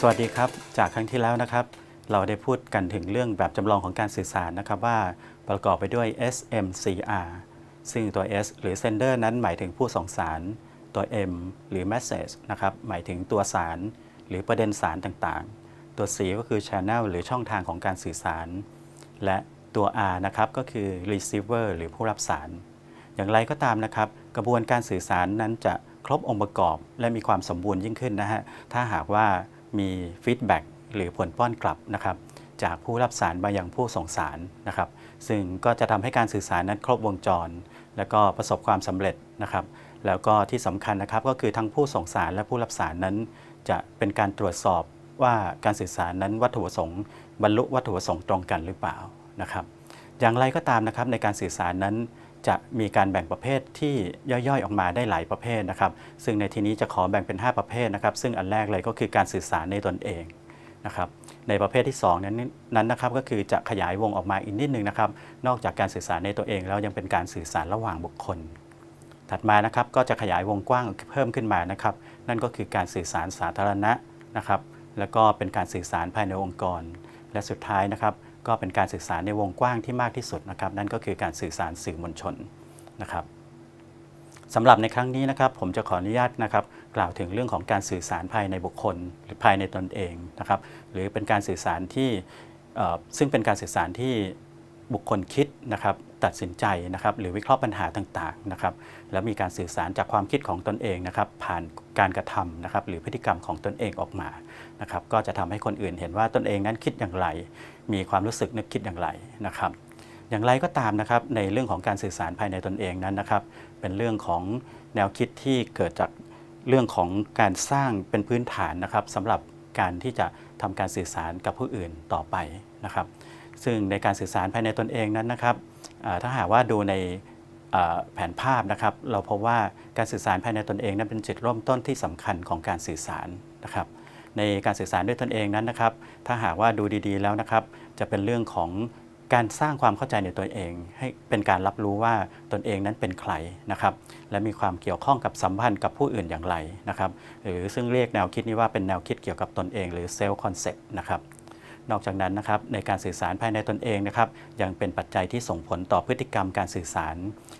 สวัสดีครับ จากครั้งที่แล้วนะครับ เราได้พูดกันถึงเรื่องแบบจำลองของการสื่อสารนะครับว่าประกอบไปด้วย SMCR ซึ่งตัว S หรือ sender นั้นหมายถึงผู้ส่งสาร ตัว M หรือ message นะครับหมายถึงตัวสาร หรือประเด็นสารต่างๆ ตัว C ก็คือ channel หรือช่องทางของการสื่อสาร และตัว R นะครับก็คือ receiver หรือผู้รับสาร อย่างไรก็ตามนะครับ กระบวนการสื่อสารนั้นจะครบองค์ประกอบ และมีความสมบูรณ์ยิ่งขึ้นนะฮะถ้าหากว่า มีฟีดแบ็กหรือผลป้อนกลับนะครับจากผู้รับสารมายังผู้ส่งสารนะครับ ซึ่งก็จะทำให้การสื่อสารนั้นครบวงจร และก็ประสบความสำเร็จนะครับ แล้วก็ที่สำคัญนะครับก็คือทั้งผู้ส่งสารและผู้รับสารนั้น จะเป็นการตรวจสอบว่าการสื่อสารนั้นวัตถุประสงค์บรรลุวัตถุประสงค์ตรงกันหรือเปล่านะครับ อย่างไรก็ตามนะครับในการสื่อสารนั้น จะมีการแบ่งประเภทที่ย่อยๆ ออกมาได้หลายประเภทนะครับ ซึ่งในที่นี้จะขอแบ่งเป็น 5 ประเภทนะครับ ซึ่งอันแรกเลยก็คือการสื่อสารในตนเองนะครับในประเภทที่2นั้นนั้นนะครับก็คือจะขยายวงออกมาอีกนิดนึงนะครับ นอกจากการสื่อสารในตัวเองแล้วยังเป็นการสื่อสารระหว่างบุคคล ถัดมานะครับก็จะขยายวงกว้างเพิ่มขึ้นมานะครับ นั่นก็คือการสื่อสารสาธารณะนะครับ แล้วก็เป็นการสื่อสารภายในองค์กร และสุดท้ายนะครับ ก็เป็นการสื่อสารในวงกว้างที่มากที่สุดนะครับ นั่นก็คือการสื่อสารสื่อมวลชนนะครับสำหรับในครั้งนี้นะครับ ผมจะขออนุญาตนะครับ กล่าวถึงเรื่องของการสื่อสารภายในบุคคล หรือภายในตนเองนะครับ หรือเป็นการสื่อสารที่ซึ่งเป็นการสื่อสารที่บุคคลคิดนะครับตัดสินใจนะครับ หรือวิเคราะห์ปัญหาต่างๆนะครับ แล้วมีการสื่อสารจากความคิดของตนเองนะครับ ผ่านการกระทำนะครับ หรือพฤติกรรมของตนเองออกมานะครับ ก็จะทำให้คนอื่นเห็นว่าตนเองนั้นคิดอย่างไร มีความรู้สึกนึกคิดอย่างไรนะครับ อย่างไรก็ตามนะครับในเรื่องของการสื่อสารภายในตนเองนั้นนะครับ เป็นเรื่องของแนวคิดที่เกิดจากเรื่องของการสร้างเป็นพื้นฐานนะครับสำหรับการที่จะทำการสื่อสารกับผู้อื่นต่อไปนะครับ ซึ่งในการสื่อสารภายในตนเองนั้นนะครับถ้าหากว่าดูในแผนภาพนะครับ เราพบว่าการสื่อสารภายในตนเองนั้นเป็นจุดเริ่มต้นที่สำคัญของการสื่อสารนะครับ ในการสื่อสารด้วยตนเองนั้นนะครับ ถ้าหากว่าดูดีๆแล้วนะครับ จะเป็นเรื่องของการสร้างความเข้าใจในตัวเอง ให้เป็นการรับรู้ว่าตนเองนั้นเป็นใครนะครับ และมีความเกี่ยวข้องกับสัมพันธ์กับผู้อื่นอย่างไรนะครับ หรือซึ่งเรียกแนวคิดนี้ว่าเป็นแนวคิดเกี่ยวกับตนเอง หรือเซลล์คอนเซ็ปต์นะครับ นอกจากนั้นนะครับในการสื่อสารภายในตนเองนะครับยังเป็นปัจจัยที่ส่งผลต่อพฤติกรรมการสื่อสาร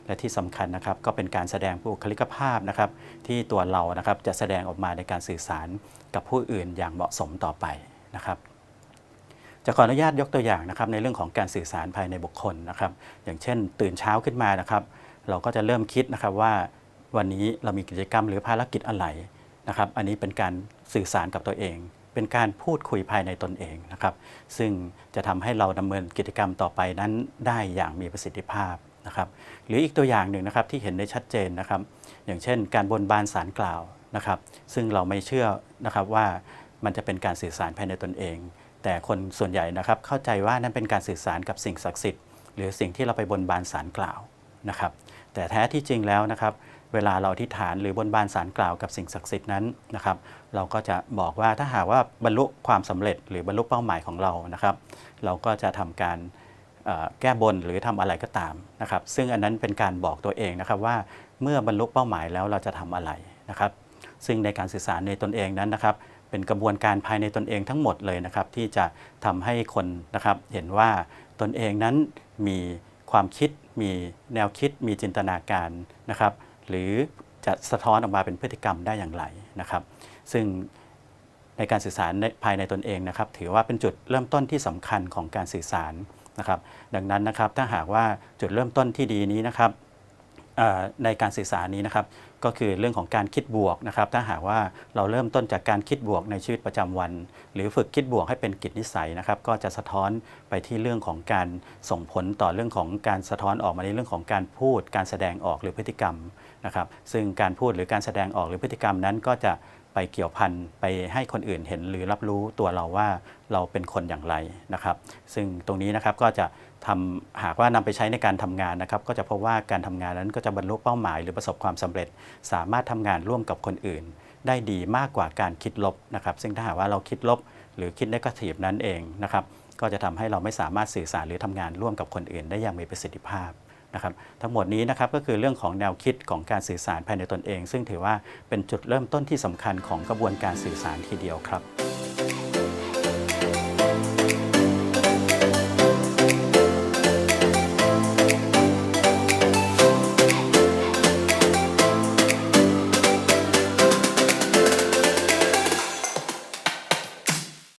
และที่สำคัญนะครับก็เป็นการแสดงบุคลิกภาพนะครับที่ตัวเรานะครับจะแสดงออกมาในการสื่อสารกับผู้อื่นอย่างเหมาะสมต่อไปนะครับจะขออนุญาตยกตัวอย่างนะครับในเรื่องของการสื่อสารภายในบุคคลนะครับ อย่างเช่น ตื่นเช้าขึ้นมานะครับ เราก็จะเริ่มคิดนะครับว่าวันนี้เรามีกิจกรรมหรือภารกิจอะไรนะครับ อันนี้เป็นการสื่อสารกับตัวเอง เป็นการพูดคุยภายในตนเองนะครับ ซึ่งจะทำให้เราดำเนินกิจกรรมต่อไปนั้นได้อย่างมีประสิทธิภาพนะครับหรืออีกตัวอย่างหนึ่งนะครับที่เห็นได้ชัดเจนนะครับ อย่างเช่น การบนบานสารกล่าวนะครับ ซึ่งเราไม่เชื่อนะครับว่ามันจะเป็นการสื่อสารภายในตนเอง แต่คนส่วนใหญ่นะครับเข้าใจว่านั่นเป็นการสื่อสารกับสิ่งศักดิ์สิทธิ์หรือสิ่งที่เราไปบนบานสารกล่าวนะครับ แต่แท้ที่จริงแล้วนะครับ เวลาเราอธิษฐานหรือบนบานสารกล่าวกับสิ่งศักดิ์สิทธิ์นั้นนะครับ เราก็จะบอกว่าถ้าหากว่าบรรลุความสำเร็จหรือบรรลุเป้าหมายของเรานะครับ เราก็จะทำการแก้บนหรือทำอะไรก็ตามนะครับ ซึ่งอันนั้นเป็นการบอกตัวเองนะครับว่าเมื่อบรรลุเป้าหมายแล้วเราจะทำอะไรนะครับ ซึ่งในการสื่อสารในตนเองนั้นนะครับ เป็นกระบวนการภายในตนเองทั้งหมดเลยนะครับ ที่จะทำให้คนนะครับเห็นว่าตนเองนั้นมีความคิดมีแนวคิดมีจินตนาการนะครับ หรือจะสะท้อนออกมาเป็นพฤติกรรมได้อย่างไรนะครับ ซึ่งในการสื่อสารภายในตนเองนะครับ ถือว่าเป็นจุดเริ่มต้นที่สำคัญของการสื่อสารนะครับ ดังนั้นนะครับถ้าหากว่าจุดเริ่มต้นที่ดีนี้นะครับในการสื่อสารนี้นะครับ ก็คือเรื่องของการคิดบวกนะครับ ถ้าหากว่าเราเริ่มต้นจากการคิดบวกในชีวิตประจำวัน หรือฝึกคิดบวกให้เป็นกิจนิสัยนะครับ ก็จะสะท้อนไปที่เรื่องของการส่งผลต่อเรื่องของการสะท้อนออกมาในเรื่องของการพูด การแสดงออกหรือพฤติกรรมนะครับ ซึ่งการพูดหรือการแสดงออกหรือพฤติกรรมนั้นก็จะไปเกี่ยวพันไปให้คนอื่นเห็นหรือรับรู้ตัวเราว่าเราเป็นคนอย่างไรนะครับ ซึ่งตรงนี้นะครับก็จะ ทำหากว่านำไปใช้ในการทำงานนะครับ ก็จะพบว่าการทำงานนั้นก็จะบรรลุเป้าหมาย หรือประสบความสำเร็จ สามารถทำงานร่วมกับคนอื่น ได้ดีมากกว่าการคิดลบนะครับ ซึ่งถ้าหากว่าเราคิดลบ หรือคิดนกาทีฟนั้นเองนะครับ ก็จะทำให้เราไม่สามารถสื่อสารหรือทำงานร่วมกับคนอื่น ได้อย่างมีประสิทธิภาพนะครับ ทั้งหมดนี้นะครับก็คือเรื่องของแนวคิดของการสื่อสารภายในตนเอง ซึ่งถือว่าเป็นจุดเริ่มต้นที่สำคัญของกระบวนการสื่อสารทีเดียวครับ